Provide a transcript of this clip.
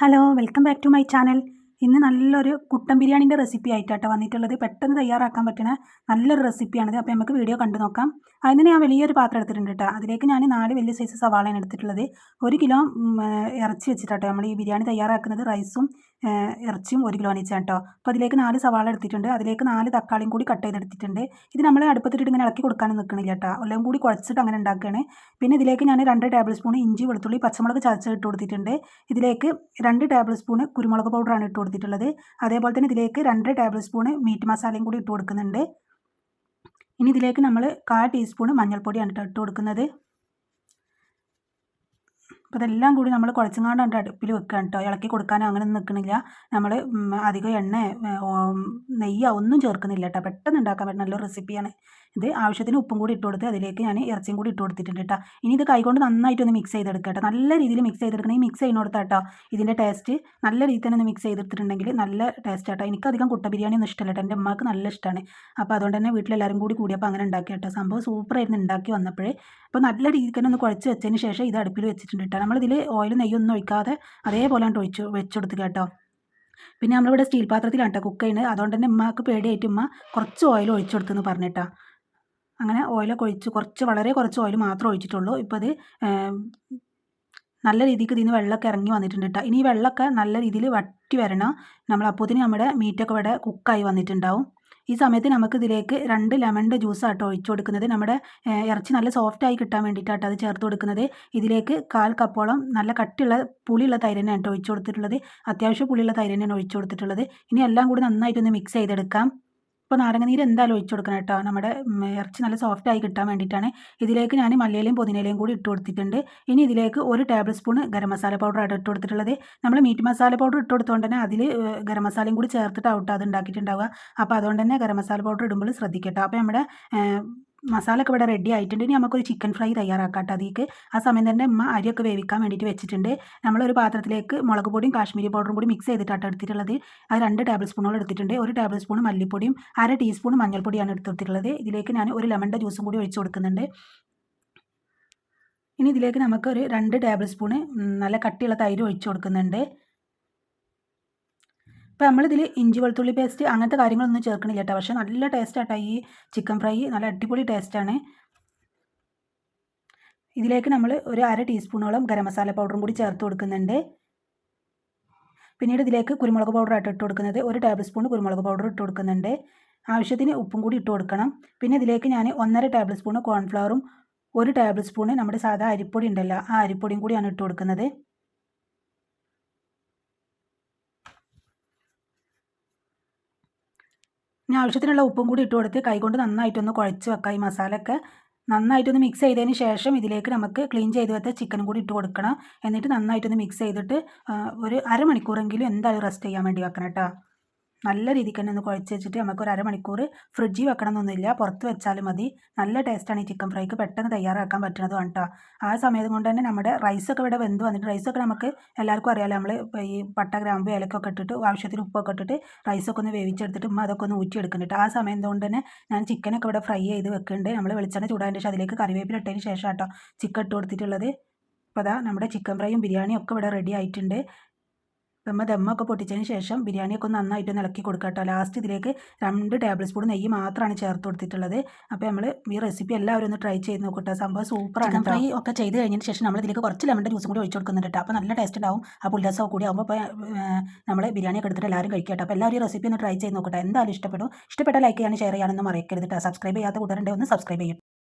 Hello welcome back to my channel ഇന്ന് നല്ലൊരു കുട്ടൻ ബിരിയാണിന്റെ recipe ആയിട്ടാണ് വന്നിട്ടുള്ളത്. പെട്ടെന്ന് തയ്യാറാക്കാൻ പറ്റുന്ന നല്ലൊരു റെസിപ്പിയാണിത് അപ്പോൾ നമുക്ക് വീഡിയോ കണ്ടു നോക്കാം. അതിന് ഞാൻ വലിയൊരു പാത്രം എടുത്തിട്ടുണ്ട് കേട്ടോ അതിലേക്ക് ഞാൻ നാല് വലിയ സൈസ് സവാളയാണ് എടുത്തിട്ടുള്ളത്. ഒരു കിലോ ഇറച്ചി വെച്ചിട്ടാട്ടോ നമ്മൾ ഈ ബിരിയാണി തയ്യാറാക്കുന്നത്. റൈസും ഇറച്ചിയും ഒരു കിലോ വെച്ചാണ് കേട്ടോ അപ്പോൾ അതിലേക്ക് നാല് സവാള എടുത്തിട്ടുണ്ട്. അതിലേക്ക് നാല് തക്കാളിയും കൂടി കട്ട് ചെയ്തെടുത്തിട്ടുണ്ട്. ഇത് നമ്മൾ അടുപ്പത്തിട്ട് ഇങ്ങനെ ഇളക്കി കൊടുക്കാനും നിൽക്കണില്ല കേട്ടോ എല്ലാം കൂടി കുഴച്ചിട്ട് അങ്ങനെ ഉണ്ടാക്കുകയാണ് പിന്നെ ഇതിലേക്ക് ഞാൻ രണ്ട് ടേബിൾ സ്പൂൺ ഇഞ്ചി വെളുത്തുള്ളി പച്ചമുളക് ചതച്ച് ഇട്ട് കൊടുത്തിട്ടുണ്ട്. ഇതിലേക്ക് രണ്ട് ടേബിൾ സ്പൂൺ കുരുമുളക് പൗഡറാണ് ഇട്ട് കൊടുത്തിട്ടുള്ളത്. അതേപോലെ തന്നെ ഇതിലേക്ക് രണ്ട് ടേബിൾ സ്പൂൺ മീറ്റ് മസാലയും കൂടി ഇട്ട് കൊടുക്കുന്നുണ്ട്. ഇനി ഇതിലേക്ക് നമ്മൾ കാൽ ടീസ്പൂൺ മഞ്ഞൾപ്പൊടിയാണ് ഇട്ട് കൊടുക്കുന്നത്. അപ്പോൾ ഇതെല്ലാം കൂടി നമ്മൾ കുഴച്ചങ്ങാണ്ട് അടുപ്പിൽ വെക്കുക കേട്ടോ ഇളക്കി കൊടുക്കാൻ അങ്ങനെ നിൽക്കണില്ല നമ്മൾ അധികം എണ്ണ നെയ്യോ ഒന്നും ചേർക്കുന്നില്ല കേട്ടോ പെട്ടെന്ന് ഉണ്ടാക്കാൻ പറ്റുന്ന നല്ലൊരു റെസിപ്പിയാണ് ഇത് ആവശ്യത്തിന് ഉപ്പും കൂടി ഇട്ട് കൊടുത്ത് അതിലേക്ക് ഞാൻ ഇറച്ചിയും കൂടി ഇട്ട് കൊടുത്തിട്ടുണ്ട് കേട്ടോ. ഇനി ഇത് കൈകൊണ്ട് നന്നായിട്ടൊന്ന് മിക്സ് ചെയ്തെടുക്കുക കേട്ടോ. നല്ല രീതിയിൽ മിക്സ് ചെയ്തെടുക്കണം. ഈ മിക്സ് ചെയ്യുന്നിടത്ത് കേട്ടോ ഇതിന്റെ ടേസ്റ്റ് നല്ല രീതിയിൽ തന്നെ ഒന്ന് മിക്സ് ചെയ്തെടുത്തിട്ടുണ്ടെങ്കിൽ നല്ല ടേസ്റ്റ് ആട്ടോ. എനിക്കധികം കുട്ട ബിരിയാണി ഒന്നും ഇഷ്ടമല്ല കേട്ടോ. എന്റെ അമ്മയ്ക്ക് നല്ല ഇഷ്ടമാണ്. അപ്പോൾ അതുകൊണ്ട് തന്നെ വീട്ടിലെല്ലാവരും കൂടി കൂടിയപ്പോൾ അങ്ങനെ ഉണ്ടാക്കി കേട്ടോ. സംഭവം സൂപ്പറായിരുന്നു ഉണ്ടാക്കി വന്നപ്പോഴേ. അപ്പോൾ നല്ല രീതിക്ക് തന്നെ ഒന്ന് കുഴച്ച് വെച്ചതിന് ശേഷം ഇത് അടുപ്പിൽ വെച്ചിട്ടുണ്ട് കേട്ടോ. നമ്മളിതിൽ ഓയിൽ നെയ്യൊന്നും ഒഴിക്കാതെ അതേപോലെ ഒഴിച്ച് വെച്ചെടുത്ത് കേട്ടോ. പിന്നെ നമ്മളിവിടെ സ്റ്റീൽ പാത്രത്തിലാണ് കേട്ടോ കുക്ക് ചെയ്യുന്നത്. അതുകൊണ്ട് തന്നെ ഉമ്മക്ക് പേടിയായിട്ട് ഉമ്മ കുറച്ച് ഓയിൽ ഒഴിച്ചു കൊടുത്തെന്ന് പറഞ്ഞിട്ടാ അങ്ങനെ ഓയിലൊക്കെ ഒഴിച്ച് കുറച്ച് വളരെ കുറച്ച് ഓയിൽ മാത്രം ഒഴിച്ചിട്ടുള്ളൂ. ഇപ്പോൾ അത് നല്ല രീതിക്ക് ഇതിന് വെള്ളമൊക്കെ ഇറങ്ങി വന്നിട്ടുണ്ട് കേട്ടോ ഇനി ഈ വെള്ളമൊക്കെ നല്ല രീതിയിൽ വറ്റി വരണം. നമ്മൾ അപ്പോഴത്തേന് നമ്മുടെ മീറ്റൊക്കെ ഇവിടെ കുക്കായി വന്നിട്ടുണ്ടാവും. ഈ സമയത്ത് നമുക്ക് ഇതിലേക്ക് രണ്ട് ലെമണിന്റെ ജ്യൂസാട്ടോ ഒഴിച്ചു കൊടുക്കുന്നത്. നമ്മുടെ ഇറച്ചി നല്ല സോഫ്റ്റായി കിട്ടാൻ വേണ്ടിയിട്ടാട്ടോ അത് ചേർത്ത് കൊടുക്കുന്നത്. ഇതിലേക്ക് കാൽ കപ്പോളം നല്ല കട്ടിയുള്ള പുളിയുള്ള തൈര് തന്നെയാണ് ഒഴിച്ചു കൊടുത്തിട്ടുള്ളത്. അത്യാവശ്യം പുളിയുള്ള തൈര് തന്നെയാണ് ഒഴിച്ചു കൊടുത്തിട്ടുള്ളത്. ഇനി എല്ലാം കൂടി നന്നായിട്ടൊന്ന് മിക്സ് ചെയ്തെടുക്കാം. ഇപ്പോൾ നാരങ്ങനീര് എന്തായാലും ഒഴിച്ചു കൊടുക്കണം കേട്ടോ. നമ്മുടെ ഇറച്ചി നല്ല സോഫ്റ്റ് ആയി കിട്ടാൻ വേണ്ടിയിട്ടാണ്. ഇതിലേക്ക് ഞാൻ മല്ലിയിലയും പുതിനയിലയും കൂടി ഇട്ട് കൊടുത്തിട്ടുണ്ട്. ഇനി ഇതിലേക്ക് ഒരു ടേബിൾ സ്പൂൺ ഗരം മസാല ആയിട്ട് ഇട്ട് കൊടുത്തിട്ടുള്ളത്. നമ്മൾ മീറ്റ് മസാല പൗഡർ ഇട്ട് കൊടുത്തുകൊണ്ട് തന്നെ അതിൽ ഗരം മസാലയും കൂടി ചേർത്തിട്ട് ഔട്ട് അത് ഉണ്ടാക്കിയിട്ടുണ്ടാവുക. അപ്പോൾ അതുകൊണ്ട് തന്നെ ഗരം മസാല പൗഡർ ഇടുമ്പോൾ ശ്രദ്ധിക്കട്ടോ. അപ്പോൾ നമ്മുടെ മസാല ഒക്കെ ഇവിടെ റെഡി ആയിട്ടുണ്ട്. ഇനി നമുക്കൊരു ചിക്കൻ ഫ്രൈ തയ്യാറാക്കാം അതിലേക്ക്. ആ സമയം തന്നെ ഉമ്മ അരിയൊക്കെ വേവിക്കാൻ വേണ്ടിയിട്ട് വെച്ചിട്ടുണ്ട്. നമ്മളൊരു പാത്രത്തിലേക്ക് മുളക് പൊടിയും കാശ്മീരി പൗഡറും കൂടി മിക്സ് ചെയ്തിട്ടാണ് എടുത്തിട്ടുള്ളത്. അത് രണ്ട് ടേബിൾ സ്പൂണോളം എടുത്തിട്ടുണ്ട്. ഒരു ടേബിൾ സ്പൂൺ മല്ലിപ്പൊടിയും അര ടീസ്പൂൺ മഞ്ഞൾപ്പൊടിയാണ് എടുത്തിട്ടുള്ളത്. ഇതിലേക്ക് ഞാൻ ഒരു ലെമണിന്റെ ജ്യൂസും കൂടി ഒഴിച്ച് കൊടുക്കുന്നുണ്ട്. ഇനി ഇതിലേക്ക് നമുക്ക് ഒരു രണ്ട് ടേബിൾ സ്പൂണ് നല്ല കട്ടിയുള്ള തൈര് ഒഴിച്ച് കൊടുക്കുന്നുണ്ട്. ഇപ്പോൾ നമ്മളിതിൽ ഇഞ്ചി വെളുത്തുള്ളി പേസ്റ്റ് അങ്ങനത്തെ കാര്യങ്ങളൊന്നും ചേർക്കണില്ല കേട്ടോ. പക്ഷേ നല്ല ടേസ്റ്റ് ആട്ടോ ഈ ചിക്കൻ ഫ്രൈ നല്ല അടിപൊളി ടേസ്റ്റാണ് ഇതിലേക്ക് നമ്മൾ ഒരു അര ടീസ്പൂണോളം ഗരം മസാല പൗഡറും കൂടി ചേർത്ത് കൊടുക്കുന്നുണ്ട്. പിന്നീട് ഇതിലേക്ക് കുരുമുളക് പൗഡർ ആയിട്ട് ഇട്ട് കൊടുക്കുന്നത്. ഒരു ടേബിൾ സ്പൂൺ കുരുമുളക് പൗഡർ ഇട്ട് കൊടുക്കുന്നുണ്ട്. ആവശ്യത്തിന് ഉപ്പും കൂടി ഇട്ട് കൊടുക്കണം. പിന്നെ ഇതിലേക്ക് ഞാൻ ഒന്നര ടേബിൾ സ്പൂൺ കോൺഫ്ലവറും ഒരു ടേബിൾ സ്പൂൺ നമ്മുടെ സാധാ അരിപ്പൊടി ഉണ്ടല്ലോ ആ അരിപ്പൊടിയും കൂടിയാണ് ഇട്ട് കൊടുക്കുന്നത്. ഇനി ആവശ്യത്തിനുള്ള ഉപ്പും കൂടി ഇട്ട് കൊടുത്ത് കൈകൊണ്ട് നന്നായിട്ടൊന്ന് കുഴച്ച് വെക്കാം ഈ മസാലയൊക്കെ. നന്നായിട്ടൊന്ന് മിക്സ് ചെയ്തതിന് ശേഷം ഇതിലേക്ക് നമുക്ക് ക്ലീൻ ചെയ്ത് വെച്ച ചിക്കനും കൂടി ഇട്ട് കൊടുക്കണം. എന്നിട്ട് നന്നായിട്ടൊന്ന് മിക്സ് ചെയ്തിട്ട് ഒരു അരമണിക്കൂറെങ്കിലും എന്തായാലും റെസ്റ്റ് ചെയ്യാൻ വേണ്ടി വെക്കണം കേട്ടോ. നല്ല രീതിക്ക് തന്നെ ഒന്ന് കുഴച്ച് വെച്ചിട്ട് നമുക്ക് ഒരു അരമണിക്കൂർ ഫ്രിഡ്ജിൽ വെക്കണം എന്നൊന്നുമില്ല പുറത്ത് വെച്ചാലും മതി. നല്ല ടേസ്റ്റാണ് ഈ ചിക്കൻ ഫ്രൈക്ക് പെട്ടെന്ന് തയ്യാറാക്കാൻ പറ്റുന്നത് കേട്ടോ ആ സമയം കൊണ്ട് തന്നെ നമ്മുടെ റൈസൊക്കെ ഇവിടെ വെന്ത് വന്നിട്ട് റൈസൊക്കെ നമുക്ക് എല്ലാവർക്കും അറിയാമല്ലോ നമ്മൾ ഈ പട്ട ഗ്രാമ്പ് ഇലക്കൊക്കെ ഇട്ടിട്ട് ആവശ്യത്തിന് ഉപ്പൊക്കെ ഇട്ടിട്ട് റൈസൊക്കെ ഒന്ന് വേവിച്ചെടുത്തിട്ട് ഉമ്മ അതൊക്കെ ഒന്ന് ഊറ്റി എടുക്കുന്നുണ്ട് ആ സമയം കൊണ്ട് തന്നെ ഞാൻ ചിക്കനൊക്കെ ഇവിടെ ഫ്രൈ ചെയ്ത് വെക്കുന്നുണ്ട്. നമ്മൾ വെളിച്ചെണ്ണ ചൂടായതിന് ശേഷം അതിലേക്ക് കറിവേപ്പില ഇട്ടതിന് ശേഷം കേട്ടോ ചിക്കൻ ഇട്ട് കൊടുത്തിട്ടുള്ളത്. അപ്പോൾ അതാ നമ്മുടെ ചിക്കൻ ഫ്രൈയും ബിരിയാണിയും ഒക്കെ ഇവിടെ റെഡി ആയിട്ടുണ്ട്. നമ്മൾ ദമ്മൊക്കെ പൊട്ടിച്ചതിന് ശേഷം ബിരിയാണിയൊക്കെ ഒന്ന് നന്നായിട്ട് ഇളക്കി കൊടുക്കുക കേട്ടോ ലാസ്റ്റ് ഇതിലേക്ക് രണ്ട് ടേബിൾ സ്പൂൺ നെയ്യ് മാത്രമാണ് ചേർത്ത് കൊടുത്തിട്ടുള്ളത്. അപ്പോൾ നമ്മൾ ഈ റെസിപ്പി എല്ലാവരും ഒന്ന് ട്രൈ ചെയ്ത് നോക്കട്ടെ സംഭവം സൂപ്പറാണ് ഫ്രൈ ഒക്കെ ചെയ്ത് കഴിഞ്ഞതിന് ശേഷം നമ്മൾ ഇതിലേക്ക് കുറച്ച് ലെമൺ ജ്യൂസും കൂടി ഒഴിച്ച് കൊടുക്കുന്നുണ്ട് കേട്ടോ അപ്പോൾ നല്ല ടേസ്റ്റ് ഉണ്ടാവും ആ പുല്ലസമൊക്കെ കൂടി ആകുമ്പോൾ അപ്പോൾ നമ്മൾ ബിരിയാണി എടുത്തിട്ട് എല്ലാവരും കഴിക്കട്ടെ അപ്പോൾ എല്ലാവരും ഈ റെസിപ്പി ഒന്ന് ട്രൈ ചെയ്ത് നോക്കട്ടെ എന്തായാലും ഇഷ്ടപ്പെടും. ഇഷ്ടപ്പെട്ട ലൈക്ക് ചെയ്യാനും ഷെയർ ചെയ്യാനൊന്നും മറക്കരുത് കേട്ടോ സബ്സ്ക്രൈബ് ചെയ്യാത്ത കൂട്ടരുണ്ടെങ്കിൽ ഒന്ന് സബ്സ്ക്രൈബ് ചെയ്യും.